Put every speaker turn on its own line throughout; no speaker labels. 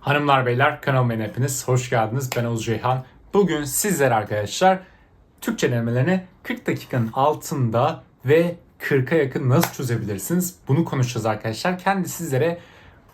Hanımlar beyler kanalıma hepiniz hoş geldiniz. Ben Oğuz Ceyhan. Bugün sizler arkadaşlar Türkçe denemelerini 40 dakikanın altında ve 40'a yakın nasıl çözebilirsiniz? Bunu konuşacağız arkadaşlar. Kendi sizlere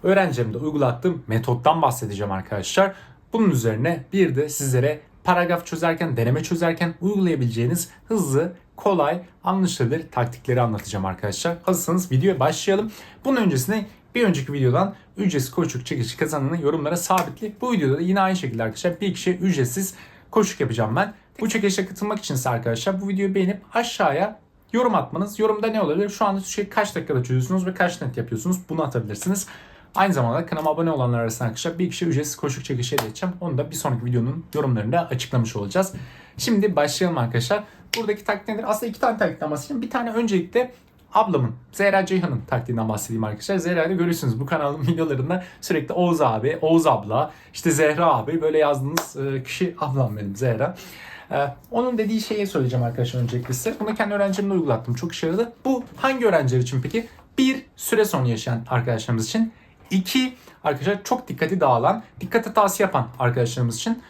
öğrencimde uygulattığım metottan bahsedeceğim arkadaşlar. Bunun üzerine bir de sizlere paragraf çözerken, deneme çözerken uygulayabileceğiniz hızlı, kolay, anlaşılır taktikleri anlatacağım arkadaşlar. Hazırsanız videoya başlayalım. Bunun öncesinde bir önceki videodan ücretsiz koçluk çekişi kazanını yorumlara sabitli. Bu videoda da yine aynı şekilde arkadaşlar bir kişiye ücretsiz koçluk yapacağım ben. Bu çekilişe katılmak için ise arkadaşlar bu videoyu beğenip aşağıya yorum atmanız. Yorumda ne olabilir? Şu anda şey kaç dakikada çözüyorsunuz ve kaç net yapıyorsunuz? Bunu atabilirsiniz. Aynı zamanda kanalıma abone olanlar arasında arkadaşlar bir kişi ücretsiz koşuk çekişi hediye edeceğim. Onu da bir sonraki videonun yorumlarında açıklamış olacağız. Şimdi başlayalım arkadaşlar. Buradaki taktik nedir? Aslında iki tane taktikten bahsedeceğim. Bir tane öncelikle ablamın, Zehra Ceyhan'ın taktiğinden bahsedeyim arkadaşlar. Zehra'yı görürsünüz bu kanalın videolarında sürekli Oğuz abi, Oğuz abla, işte Zehra abi böyle yazdığınız e, kişi ablam benim Zehra. Ee, onun dediği şeyi söyleyeceğim arkadaşlar öncelikle size. Bunu kendi öğrencilerimde uygulattım. Çok işe yaradı. Bu hangi öğrenciler için peki? Bir, süre sonu yaşayan arkadaşlarımız için. İki, arkadaşlar çok dikkati dağılan, dikkate tavsiye yapan arkadaşlarımız için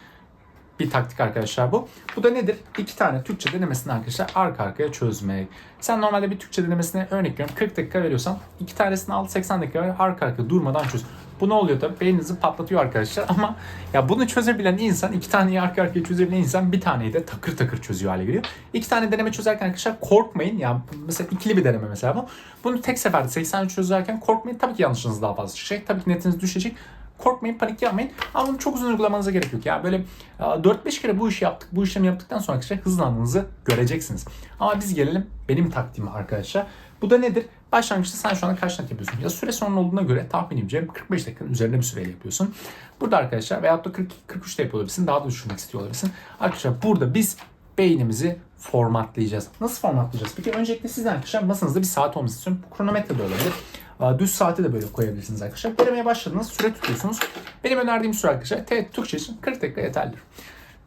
bir taktik arkadaşlar bu. Bu da nedir? İki tane Türkçe denemesini arkadaşlar arka arkaya çözmek. Sen normalde bir Türkçe denemesine örnek veriyorum 40 dakika veriyorsan iki tanesini al 80 dakika ver arka arkaya durmadan çöz. Bu ne oluyor tabii? Beyninizi patlatıyor arkadaşlar ama ya bunu çözebilen insan, iki taneyi arka arkaya çözebilen insan bir taneyi de takır takır çözüyor hale geliyor. İki tane deneme çözerken arkadaşlar korkmayın. Ya mesela ikili bir deneme mesela bu. Bunu tek seferde 80 çözerken korkmayın. Tabii ki yanlışınız daha fazla çıkacak. Tabii ki netiniz düşecek. Korkmayın, panik yapmayın. Ama bunu çok uzun uygulamanıza gerek yok. Ya böyle 4-5 kere bu işi yaptık, bu işlemi yaptıktan sonra arkadaşlar hızlandığınızı göreceksiniz. Ama biz gelelim benim taktiğime arkadaşlar. Bu da nedir? Başlangıçta sen şu anda kaç net yapıyorsun? Ya süre sonun olduğuna göre tahminimce 45 dakikanın üzerinde bir süreyle yapıyorsun. Burada arkadaşlar veyahut da 42-43'te yapıyor olabilirsin. Daha da düşürmek istiyor olabilirsin. Arkadaşlar burada biz beynimizi formatlayacağız. Nasıl formatlayacağız? Peki öncelikle sizden arkadaşlar masanızda bir saat olması istiyorum. Kronometre de olabilir. Düz saati de böyle koyabilirsiniz arkadaşlar. Denemeye başladınız. Süre tutuyorsunuz. Benim önerdiğim süre arkadaşlar TET Türkçe için 40 dakika yeterlidir.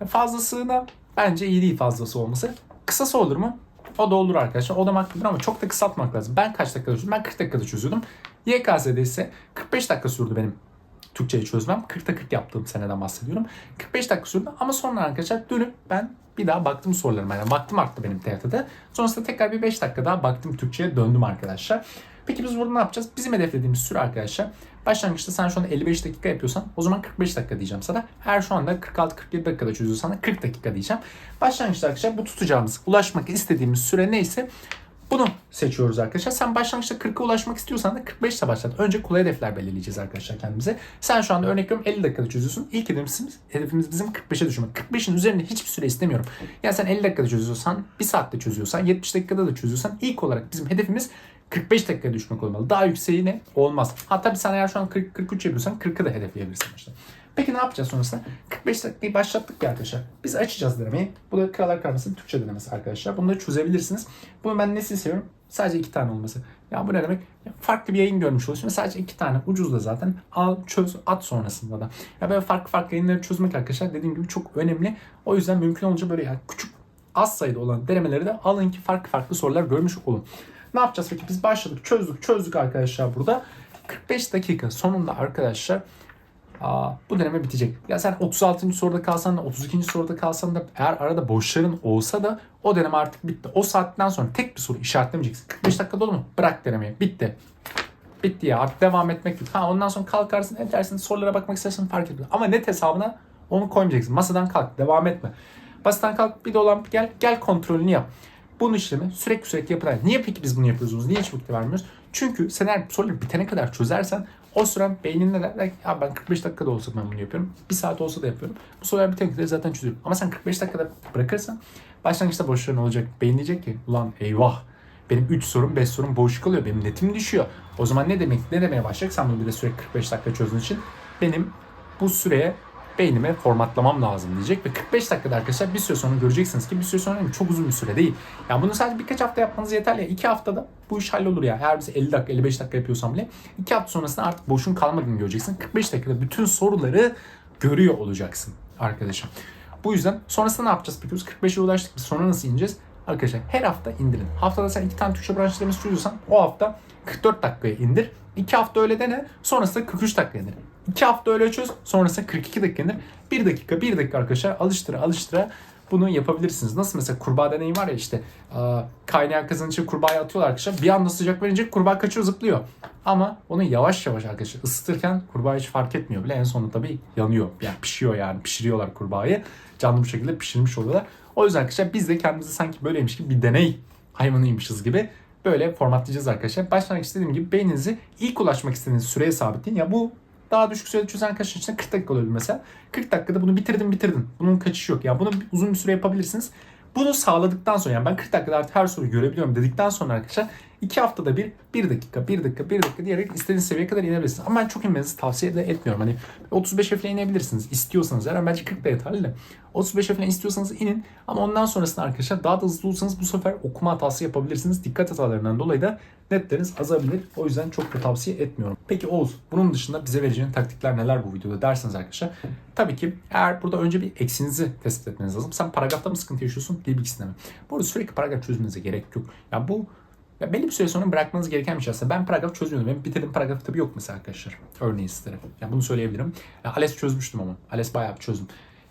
Fazlasına bence iyi değil fazlası olması. Kısası olur mu? O da olur arkadaşlar. O da makbuldür ama çok da kısaltmak lazım. Ben kaç dakikada çözdüm? Ben 40 dakikada çözüyordum. YKS'de ise 45 dakika sürdü benim Türkçeyi çözmem. 40'ta 40 yaptığım seneden bahsediyorum. 45 dakika sürdü ama sonra arkadaşlar dönüp ben bir daha baktım sorularıma. Yani baktım arttı benim TYT'de. Sonrasında tekrar bir 5 dakika daha baktım Türkçe'ye döndüm arkadaşlar. Peki biz burada ne yapacağız? Bizim hedeflediğimiz süre arkadaşlar. Başlangıçta sen şu anda 55 dakika yapıyorsan o zaman 45 dakika diyeceğim sana. Eğer şu anda 46-47 dakikada çözüyorsan da 40 dakika diyeceğim. Başlangıçta arkadaşlar bu tutacağımız, ulaşmak istediğimiz süre neyse bunu seçiyoruz arkadaşlar. Sen başlangıçta 40'a ulaşmak istiyorsan da 45 ile başlat. Önce kolay hedefler belirleyeceğiz arkadaşlar kendimize. Sen şu anda örnek veriyorum 50 dakikada çözüyorsun. İlk hedefimiz, hedefimiz bizim 45'e düşürmek. 45'in üzerinde hiçbir süre istemiyorum. Yani sen 50 dakikada çözüyorsan, 1 saatte çözüyorsan, 70 dakikada da çözüyorsan ilk olarak bizim hedefimiz 45 dakikaya düşmek olmalı. Daha yükseği ne? Olmaz. Hatta tabii sen eğer şu an 40, 43 yapıyorsan 40'ı da hedefleyebilirsin işte. Peki ne yapacağız sonrasında? 45 dakikayı başlattık ya arkadaşlar. Biz açacağız denemeyi. Bu da Krallar Karması'nın Türkçe denemesi arkadaşlar. Bunları çözebilirsiniz. Bunu ben nesini seviyorum? Sadece iki tane olması. Ya bu ne demek? Ya farklı bir yayın görmüş oluyorsun. Sadece iki tane. Ucuz da zaten. Al çöz at sonrasında da. Ya böyle farklı farklı yayınları çözmek arkadaşlar dediğim gibi çok önemli. O yüzden mümkün olunca böyle ya küçük az sayıda olan denemeleri de alın ki farklı farklı sorular görmüş olun. Ne yapacağız peki? Biz başladık, çözdük, çözdük arkadaşlar burada. 45 dakika sonunda arkadaşlar aa, bu deneme bitecek. Ya sen 36. soruda kalsan da 32. soruda kalsan da eğer arada boşların olsa da o deneme artık bitti. O saatten sonra tek bir soru işaretlemeyeceksin. 45 dakika dolu mu? Bırak denemeyi. Bitti. Bitti ya artık devam etmek yok. Ha ondan sonra kalkarsın edersin sorulara bakmak istersen fark etmez. Ama net hesabına onu koymayacaksın. Masadan kalk devam etme. Basadan kalk bir dolan gel gel kontrolünü yap. Bunun işlemi sürekli sürekli yapılan. Niye peki biz bunu yapıyoruz? Niye hiç vakit vermiyoruz? Çünkü sen eğer soruları bitene kadar çözersen o süren beyninde de ya ben 45 dakikada olsa ben bunu yapıyorum. Bir saat olsa da yapıyorum. Bu sorular bitene kadar zaten çözüyorum. Ama sen 45 dakikada bırakırsan başlangıçta boşluğun olacak. Beyin diyecek ki ulan eyvah benim 3 sorum 5 sorum boş kalıyor. Benim netim düşüyor. O zaman ne demek ne demeye başlayacak? Bunu bir de sürekli 45 dakika çözdüğün için benim bu süreye beynime formatlamam lazım diyecek ve 45 dakikada arkadaşlar bir süre sonra göreceksiniz ki bir süre sonra çok uzun bir süre değil. Yani bunu sadece birkaç hafta yapmanız yeterli. 2 haftada bu iş hallolur ya. Eğer biz 50 dakika 55 dakika yapıyorsam bile 2 hafta sonrasında artık boşun kalmadığını göreceksin. 45 dakikada bütün soruları görüyor olacaksın arkadaşım. Bu yüzden sonrasında ne yapacağız peki? Biz 45'e ulaştık. Biz sonra nasıl ineceğiz? Arkadaşlar her hafta indirin. Haftada sen iki tane Türkçe branş denemesi çözüyorsan o hafta 44 dakikaya indir. 2 hafta öyle dene. Sonrasında 43 dakika indir. 2 hafta öyle çöz. Sonrasında 42 dakika indir. 1 dakika 1 dakika arkadaşlar alıştıra alıştıra bunu yapabilirsiniz. Nasıl mesela kurbağa deneyi var ya işte kaynayan kazanın içine kurbağayı atıyorlar arkadaşlar. Bir anda sıcak verince kurbağa kaçıyor zıplıyor. Ama onu yavaş yavaş arkadaşlar ısıtırken kurbağa hiç fark etmiyor bile. En sonunda tabii yanıyor. Yani pişiyor yani pişiriyorlar kurbağayı. Canlı bir şekilde pişirmiş oluyorlar. O yüzden arkadaşlar biz de kendimizi sanki böyleymiş gibi bir deney hayvanıymışız gibi böyle formatlayacağız arkadaşlar. Başlangıç istediğim gibi beyninizi ilk ulaşmak istediğiniz süreye sabitleyin. Ya bu daha düşük sürede çözen arkadaşlar için 40 dakika olabilir mesela. 40 dakikada bunu bitirdin bitirdin. Bunun kaçışı yok. Yani bunu uzun bir süre yapabilirsiniz. Bunu sağladıktan sonra yani ben 40 dakikada artık her soruyu görebiliyorum dedikten sonra arkadaşlar 2 haftada bir 1 dakika 1 dakika 1 dakika diyerek istediğiniz seviyeye kadar inebilirsiniz. Ama ben çok inmenizi tavsiye de etmiyorum. Hani 35 F'le inebilirsiniz istiyorsanız. Yani bence 40 da yeterli de. 35 F'le istiyorsanız inin ama ondan sonrasında arkadaşlar daha da hızlı olursanız bu sefer okuma hatası yapabilirsiniz. Dikkat hatalarından dolayı da netleriniz azalabilir. O yüzden çok da tavsiye etmiyorum. Peki Oğuz bunun dışında bize vereceğin taktikler neler bu videoda derseniz arkadaşlar. Tabii ki eğer burada önce bir eksinizi tespit etmeniz lazım. Sen paragrafta mı sıkıntı yaşıyorsun? Dil bilgisinde mi? Bu arada sürekli paragraf çözmenize gerek yok. Ya bu ya belli bir süre sonra bırakmanız gereken bir şey aslında. Ben paragraf çözmüyordum. Benim bitirdiğim paragraf tabii yok mesela arkadaşlar. Örneğin sizlere. Yani bunu söyleyebilirim. ALES çözmüştüm ama. ALES bayağı bir çözdüm.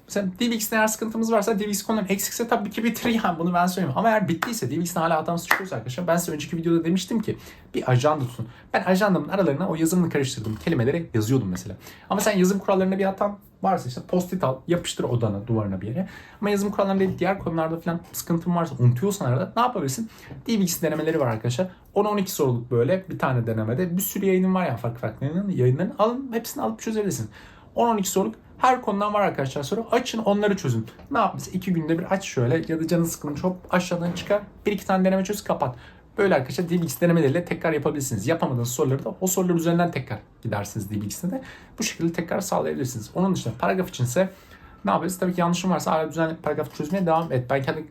Mesela DivX'de eğer sıkıntımız varsa DivX konuların eksikse tabii ki bitir yani bunu ben söyleyeyim. Ama eğer bittiyse DivX'in hala hatamız çıkıyorsa arkadaşlar ben size önceki videoda demiştim ki bir ajanda tutun. Ben ajandamın aralarına o yazımını karıştırdım. Kelimeleri yazıyordum mesela. Ama sen yazım kurallarında bir hatan varsa işte post-it al, yapıştır odana, duvarına bir yere. Ama yazım kurallarında değil, diğer konularda falan sıkıntın varsa, unutuyorsan arada ne yapabilirsin? DivX denemeleri var arkadaşlar. 10-12 soruluk böyle bir tane denemede bir sürü yayının var ya farklı farklı yayınların. Yayınların alın hepsini alıp çözebilirsin. 10-12 soruluk her konudan var arkadaşlar soru. Açın onları çözün. Ne yap? Mesela iki günde bir aç şöyle ya da canın sıkılmış hop aşağıdan çıkar. Bir iki tane deneme çöz kapat. Böyle arkadaşlar DBX denemeleriyle tekrar yapabilirsiniz. Yapamadığınız soruları da o sorular üzerinden tekrar gidersiniz DBX'de de. Bu şekilde tekrar sağlayabilirsiniz. Onun dışında paragraf içinse ne yapıyoruz? Tabii ki yanlışım varsa hala düzenli paragraf çözmeye devam et. Ben kendi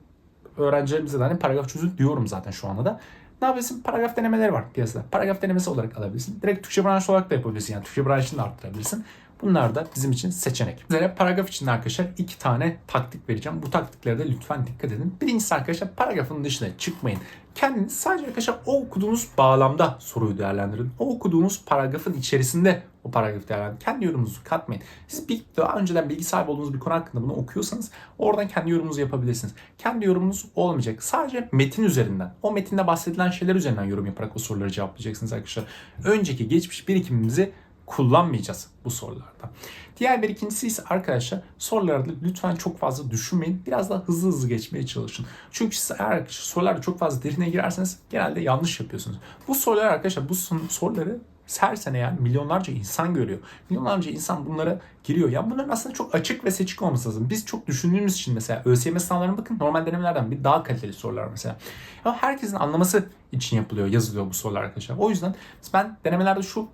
öğrencilerimize de hani paragraf çözün diyorum zaten şu anda da. Ne yapıyorsun? Paragraf denemeleri var piyasada. Paragraf denemesi olarak alabilirsin. Direkt Türkçe branş olarak da yapabilirsin. Yani Türkçe branşını da arttırabilirsin. Bunlar da bizim için seçenek. Sizlere paragraf için arkadaşlar iki tane taktik vereceğim. Bu taktiklere de lütfen dikkat edin. Birincisi arkadaşlar paragrafın dışına çıkmayın. Kendiniz sadece arkadaşlar o okuduğunuz bağlamda soruyu değerlendirin. O okuduğunuz paragrafın içerisinde o paragrafı değerlendirin. Kendi yorumunuzu katmayın. Siz bir, daha önceden bilgi sahibi olduğunuz bir konu hakkında bunu okuyorsanız oradan kendi yorumunuzu yapabilirsiniz. Kendi yorumunuz olmayacak. Sadece metin üzerinden, o metinde bahsedilen şeyler üzerinden yorum yaparak o soruları cevaplayacaksınız arkadaşlar. Önceki geçmiş birikimimizi kullanmayacağız bu sorularda. Diğer bir ikincisi ise arkadaşlar sorularda lütfen çok fazla düşünmeyin. Biraz daha hızlı hızlı geçmeye çalışın. Çünkü siz eğer sorularda çok fazla derine girerseniz genelde yanlış yapıyorsunuz. Bu sorular arkadaşlar bu soruları her sene yani milyonlarca insan görüyor. Milyonlarca insan bunlara giriyor. Yani bunların aslında çok açık ve seçik olması lazım. Biz çok düşündüğümüz için mesela ÖSYM sınavlarına bakın normal denemelerden bir daha kaliteli sorular mesela. Ama herkesin anlaması için yapılıyor, yazılıyor bu sorular arkadaşlar. O yüzden ben denemelerde şu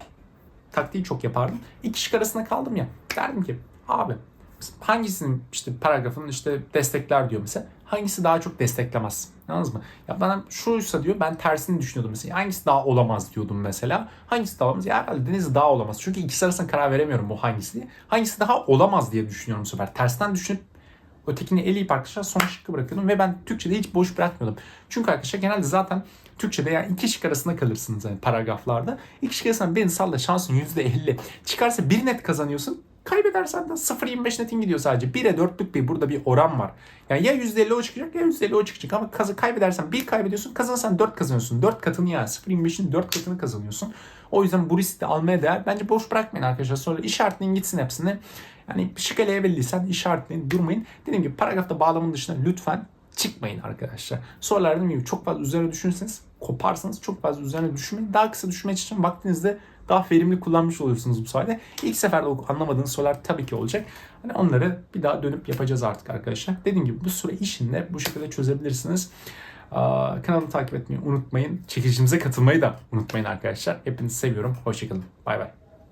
taktiği çok yapardım. İki şık arasında kaldım ya. Derdim ki abi hangisinin işte paragrafının işte destekler diyor mesela. Hangisi daha çok desteklemez? Anladınız mı? Ya bana şuysa diyor ben tersini düşünüyordum mesela. Hangisi daha olamaz diyordum mesela. Hangisi daha olamaz? Ya herhalde Deniz daha olamaz. Çünkü ikisi arasında karar veremiyorum bu hangisi diye. Hangisi daha olamaz diye düşünüyorum bu sefer. Tersten düşünüp ötekini eleyip arkadaşlar son şıkkı bırakıyordum ve ben Türkçe'de hiç boş bırakmıyordum. Çünkü arkadaşlar genelde zaten Türkçe'de yani iki şık arasında kalırsınız yani paragraflarda. İki şık arasında beni salla şansın %50. Çıkarsa bir net kazanıyorsun. Kaybedersen de 0.25 netin gidiyor sadece. 1'e 4'lük bir burada bir oran var. Yani ya %50 o çıkacak ya %50 o çıkacak. Ama kazı kaybedersen 1 kaybediyorsun. Kazanırsan 4 kazanıyorsun. 4 katını yani 0.25'in 4 katını kazanıyorsun. O yüzden bu riski de almaya değer. Bence boş bırakmayın arkadaşlar. Sonra işaretleyin gitsin hepsini. Yani şık eleyebildiysen işaretleyin durmayın. Dediğim gibi paragrafta bağlamın dışında lütfen çıkmayın arkadaşlar. Sorular dediğim gibi çok fazla üzerine düşünürseniz koparsanız çok fazla üzerine düşünmeyin. Daha kısa düşünmek için vaktinizde daha verimli kullanmış oluyorsunuz bu sayede. İlk seferde anlamadığınız sorular tabii ki olacak. Hani onları bir daha dönüp yapacağız artık arkadaşlar. Dediğim gibi bu süre işinde bu şekilde çözebilirsiniz. Kanalı takip etmeyi unutmayın. Çekilişimize katılmayı da unutmayın arkadaşlar. Hepinizi seviyorum. Hoşçakalın. Bay bay.